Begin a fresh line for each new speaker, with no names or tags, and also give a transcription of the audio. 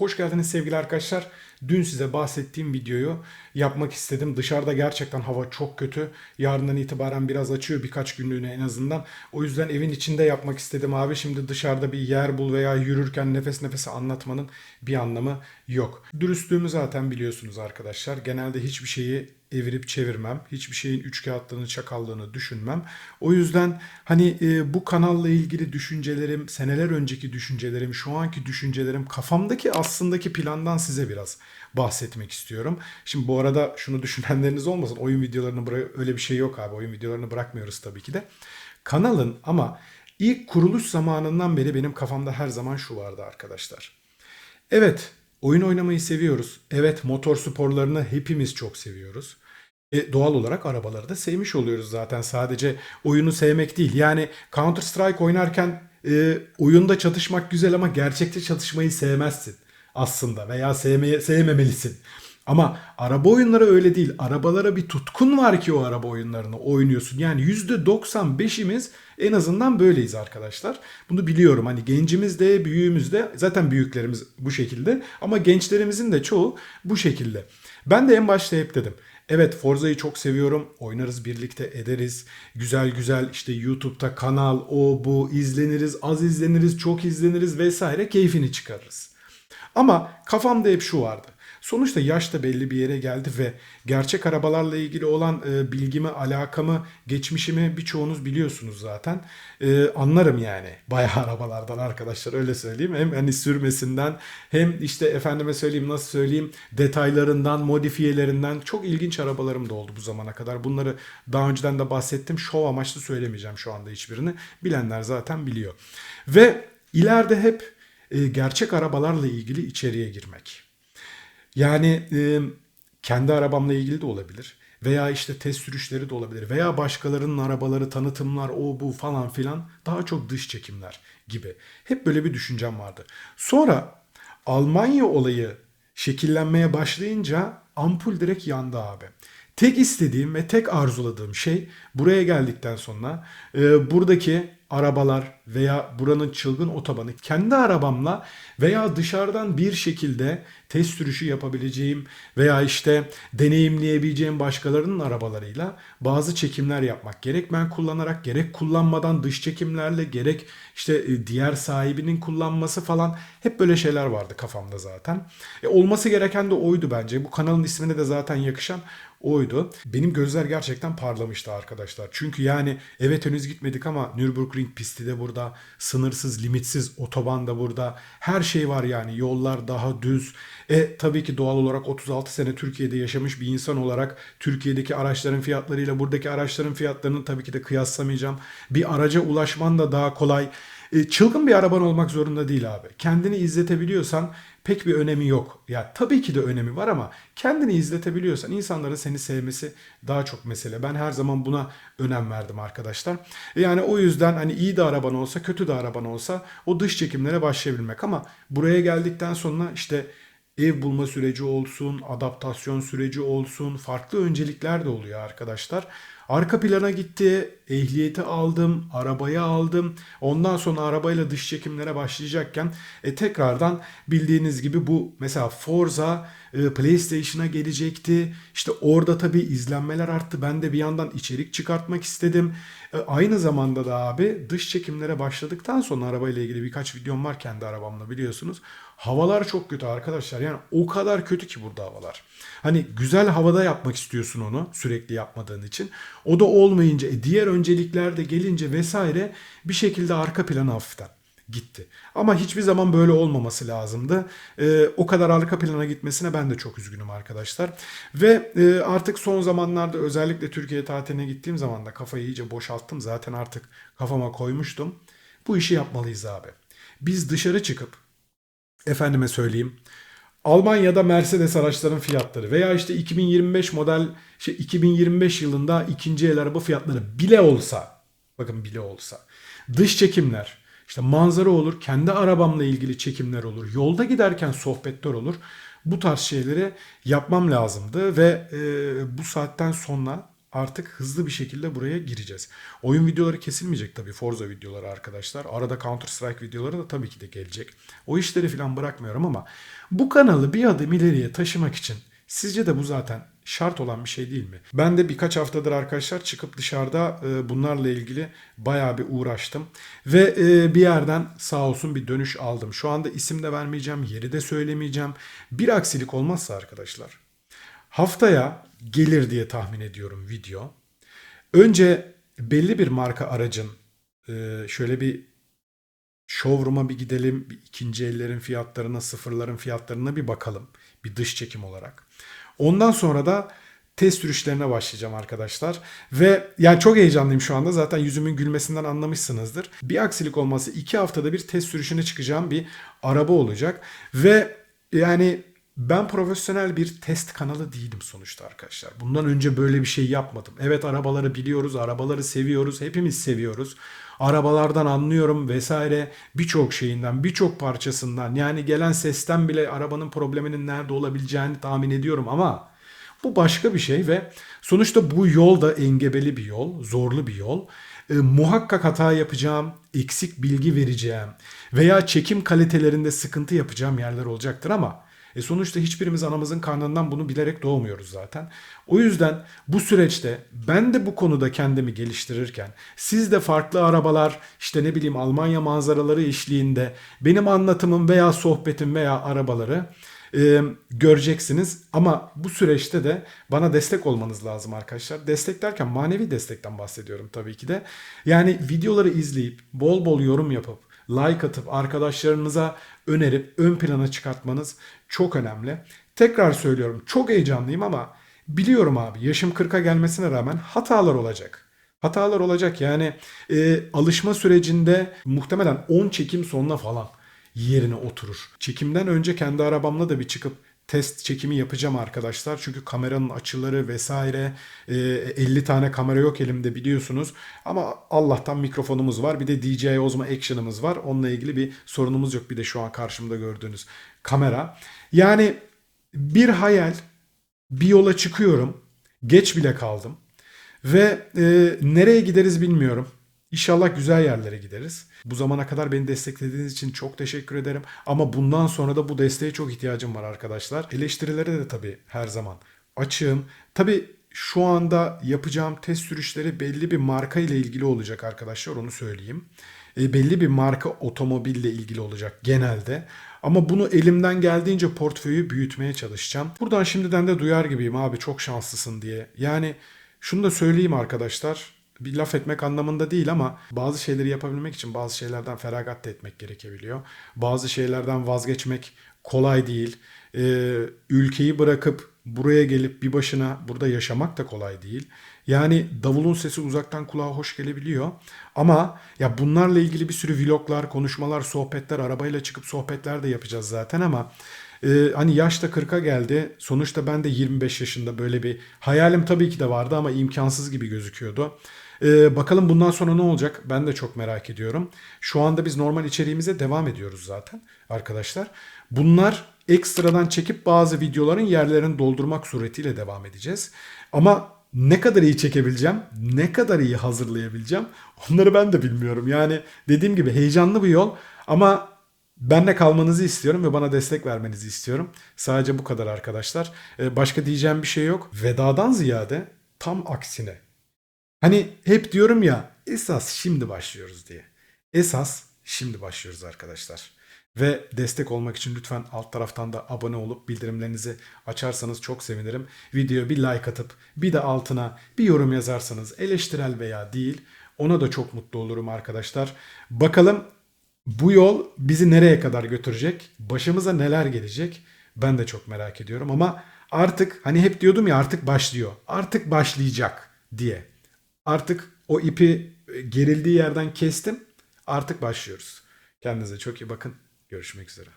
Hoş geldiniz sevgili arkadaşlar. Dün size bahsettiğim videoyu yapmak istedim. Dışarıda gerçekten hava çok kötü. Yarından itibaren biraz açıyor birkaç günlüğüne en azından. O yüzden evin içinde yapmak istedim abi. Şimdi dışarıda bir yer bul veya yürürken nefes nefese anlatmanın bir anlamı yok. Dürüstlüğümü zaten biliyorsunuz arkadaşlar. Genelde hiçbir şeyi evirip çevirmem. Hiçbir şeyin üç kağıtlığını, çakallığını düşünmem. O yüzden hani e, bu kanalla ilgili düşüncelerim, seneler önceki düşüncelerim, şu anki düşüncelerim, kafamdaki aslındaki plandan size biraz bahsetmek istiyorum. Şimdi bu arada şunu düşünenleriniz olmasın. Oyun videolarını bıra- öyle bir şey yok abi. Oyun videolarını bırakmıyoruz tabii ki de. Kanalın ama ilk kuruluş zamanından beri benim kafamda her zaman şu vardı arkadaşlar. Evet, oyun oynamayı seviyoruz. Evet, motor sporlarını hepimiz çok seviyoruz. E, doğal olarak arabaları da sevmiş oluyoruz zaten. Sadece oyunu sevmek değil. Yani Counter Strike oynarken e, oyunda çatışmak güzel ama gerçekte çatışmayı sevmezsin aslında veya sevmeye sevmemelisin. Ama araba oyunları öyle değil. Arabalara bir tutkun var ki o araba oyunlarını oynuyorsun. Yani %95'imiz en azından böyleyiz arkadaşlar. Bunu biliyorum. Hani gencimiz de büyüğümüz de zaten büyüklerimiz bu şekilde ama gençlerimizin de çoğu bu şekilde. Ben de en başta hep dedim. Evet Forza'yı çok seviyorum. Oynarız birlikte ederiz. Güzel güzel işte YouTube'da kanal o bu izleniriz, az izleniriz, çok izleniriz vesaire keyfini çıkarırız. Ama kafamda hep şu vardı. Sonuçta yaş da belli bir yere geldi ve gerçek arabalarla ilgili olan e, bilgimi, alakamı, geçmişimi birçoğunuz biliyorsunuz zaten. E, anlarım yani bayağı arabalardan arkadaşlar öyle söyleyeyim. Hem hani sürmesinden hem işte efendime söyleyeyim nasıl söyleyeyim detaylarından, modifiyelerinden çok ilginç arabalarım da oldu bu zamana kadar. Bunları daha önceden de bahsettim. Şov amaçlı söylemeyeceğim şu anda hiçbirini. Bilenler zaten biliyor. Ve ileride hep e, gerçek arabalarla ilgili içeriye girmek. Yani e, kendi arabamla ilgili de olabilir. Veya işte test sürüşleri de olabilir. Veya başkalarının arabaları, tanıtımlar, o bu falan filan. Daha çok dış çekimler gibi. Hep böyle bir düşüncem vardı. Sonra Almanya olayı şekillenmeye başlayınca ampul direkt yandı abi. Tek istediğim ve tek arzuladığım şey buraya geldikten sonra e, buradaki arabalar veya buranın çılgın otobanı kendi arabamla veya dışarıdan bir şekilde test sürüşü yapabileceğim veya işte deneyimleyebileceğim başkalarının arabalarıyla bazı çekimler yapmak. Gerek ben kullanarak gerek kullanmadan dış çekimlerle gerek işte e, diğer sahibinin kullanması falan hep böyle şeyler vardı kafamda zaten. E, olması gereken de oydu bence. Bu kanalın ismine de zaten yakışan oydu. Benim gözler gerçekten parlamıştı arkadaşlar. Çünkü yani evet henüz gitmedik ama Nürburgring pisti de burada, sınırsız, limitsiz otoban da burada. Her şey var yani. Yollar daha düz. E tabii ki doğal olarak 36 sene Türkiye'de yaşamış bir insan olarak Türkiye'deki araçların fiyatlarıyla buradaki araçların fiyatlarını tabii ki de kıyaslamayacağım. Bir araca ulaşman da daha kolay. E, çılgın bir araban olmak zorunda değil abi. Kendini izletebiliyorsan pek bir önemi yok. Ya tabii ki de önemi var ama kendini izletebiliyorsan insanların seni sevmesi daha çok mesele. Ben her zaman buna önem verdim arkadaşlar. Yani o yüzden hani iyi de araban olsa, kötü de araban olsa o dış çekimlere başlayabilmek ama buraya geldikten sonra işte ev bulma süreci olsun, adaptasyon süreci olsun, farklı öncelikler de oluyor arkadaşlar. Arka plana gitti, ehliyeti aldım, arabayı aldım. Ondan sonra arabayla dış çekimlere başlayacakken e, tekrardan bildiğiniz gibi bu mesela Forza e, PlayStation'a gelecekti. İşte orada tabii izlenmeler arttı. Ben de bir yandan içerik çıkartmak istedim. E, aynı zamanda da abi dış çekimlere başladıktan sonra arabayla ilgili birkaç videom var kendi arabamla biliyorsunuz. Havalar çok kötü arkadaşlar. Yani o kadar kötü ki burada havalar. Hani güzel havada yapmak istiyorsun onu sürekli yapmadığın için. O da olmayınca e, diğer öncelikler de gelince vesaire bir şekilde arka plana hafiften gitti. Ama hiçbir zaman böyle olmaması lazımdı. Ee, o kadar arka plana gitmesine ben de çok üzgünüm arkadaşlar. Ve e, artık son zamanlarda özellikle Türkiye tatiline gittiğim zaman da kafayı iyice boşalttım. Zaten artık kafama koymuştum. Bu işi yapmalıyız abi. Biz dışarı çıkıp efendime söyleyeyim Almanya'da Mercedes araçların fiyatları veya işte 2025 model şey 2025 yılında ikinci el araba fiyatları bile olsa bakın bile olsa dış çekimler işte manzara olur kendi arabamla ilgili çekimler olur yolda giderken sohbetler olur. Bu tarz şeyleri yapmam lazımdı ve e, bu saatten sonra artık hızlı bir şekilde buraya gireceğiz. Oyun videoları kesilmeyecek tabii Forza videoları arkadaşlar. Arada Counter Strike videoları da tabii ki de gelecek. O işleri falan bırakmıyorum ama bu kanalı bir adım ileriye taşımak için sizce de bu zaten şart olan bir şey değil mi? Ben de birkaç haftadır arkadaşlar çıkıp dışarıda e, bunlarla ilgili bayağı bir uğraştım. Ve e, bir yerden sağ olsun bir dönüş aldım. Şu anda isim de vermeyeceğim, yeri de söylemeyeceğim. Bir aksilik olmazsa arkadaşlar haftaya gelir diye tahmin ediyorum video. Önce belli bir marka aracın e, şöyle bir showroom'a bir gidelim. Bir ikinci ellerin fiyatlarına, sıfırların fiyatlarına bir bakalım. Bir dış çekim olarak. Ondan sonra da test sürüşlerine başlayacağım arkadaşlar. Ve yani çok heyecanlıyım şu anda. Zaten yüzümün gülmesinden anlamışsınızdır. Bir aksilik olması iki haftada bir test sürüşüne çıkacağım bir araba olacak. Ve yani ben profesyonel bir test kanalı değilim sonuçta arkadaşlar. Bundan önce böyle bir şey yapmadım. Evet arabaları biliyoruz, arabaları seviyoruz, hepimiz seviyoruz. Arabalardan anlıyorum vesaire birçok şeyinden, birçok parçasından yani gelen sesten bile arabanın probleminin nerede olabileceğini tahmin ediyorum ama bu başka bir şey ve sonuçta bu yol da engebeli bir yol, zorlu bir yol. E, muhakkak hata yapacağım, eksik bilgi vereceğim veya çekim kalitelerinde sıkıntı yapacağım yerler olacaktır ama e sonuçta hiçbirimiz anamızın karnından bunu bilerek doğmuyoruz zaten. O yüzden bu süreçte ben de bu konuda kendimi geliştirirken siz de farklı arabalar işte ne bileyim Almanya manzaraları eşliğinde benim anlatımım veya sohbetim veya arabaları e, göreceksiniz. Ama bu süreçte de bana destek olmanız lazım arkadaşlar. Destek derken manevi destekten bahsediyorum tabii ki de. Yani videoları izleyip bol bol yorum yapıp like atıp arkadaşlarınıza önerip ön plana çıkartmanız çok önemli. Tekrar söylüyorum çok heyecanlıyım ama biliyorum abi yaşım 40'a gelmesine rağmen hatalar olacak. Hatalar olacak yani e, alışma sürecinde muhtemelen 10 çekim sonuna falan yerine oturur. Çekimden önce kendi arabamla da bir çıkıp test çekimi yapacağım arkadaşlar. Çünkü kameranın açıları vesaire e, 50 tane kamera yok elimde biliyorsunuz. Ama Allah'tan mikrofonumuz var. Bir de DJI Osmo Action'ımız var. Onunla ilgili bir sorunumuz yok. Bir de şu an karşımda gördüğünüz kamera. Yani bir hayal bir yola çıkıyorum. Geç bile kaldım. Ve e, nereye gideriz bilmiyorum. İnşallah güzel yerlere gideriz. Bu zamana kadar beni desteklediğiniz için çok teşekkür ederim. Ama bundan sonra da bu desteğe çok ihtiyacım var arkadaşlar. Eleştirilere de tabii her zaman açığım. Tabii şu anda yapacağım test sürüşleri belli bir marka ile ilgili olacak arkadaşlar onu söyleyeyim. E, belli bir marka otomobille ilgili olacak genelde. Ama bunu elimden geldiğince portföyü büyütmeye çalışacağım. Buradan şimdiden de duyar gibiyim abi çok şanslısın diye. Yani şunu da söyleyeyim arkadaşlar bir laf etmek anlamında değil ama bazı şeyleri yapabilmek için bazı şeylerden feragat da etmek gerekebiliyor. Bazı şeylerden vazgeçmek kolay değil. Ee, ülkeyi bırakıp buraya gelip bir başına burada yaşamak da kolay değil. Yani davulun sesi uzaktan kulağa hoş gelebiliyor. Ama ya bunlarla ilgili bir sürü vloglar, konuşmalar, sohbetler, arabayla çıkıp sohbetler de yapacağız zaten ama e, hani yaş da 40'a geldi. Sonuçta ben de 25 yaşında böyle bir hayalim tabii ki de vardı ama imkansız gibi gözüküyordu. Ee, bakalım bundan sonra ne olacak? Ben de çok merak ediyorum. Şu anda biz normal içeriğimize devam ediyoruz zaten arkadaşlar. Bunlar ekstradan çekip bazı videoların yerlerini doldurmak suretiyle devam edeceğiz. Ama ne kadar iyi çekebileceğim, ne kadar iyi hazırlayabileceğim onları ben de bilmiyorum. Yani dediğim gibi heyecanlı bir yol ama benle kalmanızı istiyorum ve bana destek vermenizi istiyorum. Sadece bu kadar arkadaşlar. Ee, başka diyeceğim bir şey yok. Vedadan ziyade tam aksine Hani hep diyorum ya esas şimdi başlıyoruz diye. Esas şimdi başlıyoruz arkadaşlar. Ve destek olmak için lütfen alt taraftan da abone olup bildirimlerinizi açarsanız çok sevinirim. Videoya bir like atıp bir de altına bir yorum yazarsanız eleştirel veya değil ona da çok mutlu olurum arkadaşlar. Bakalım bu yol bizi nereye kadar götürecek? Başımıza neler gelecek? Ben de çok merak ediyorum ama artık hani hep diyordum ya artık başlıyor. Artık başlayacak diye. Artık o ipi e, gerildiği yerden kestim. Artık başlıyoruz. Kendinize çok iyi bakın. Görüşmek üzere.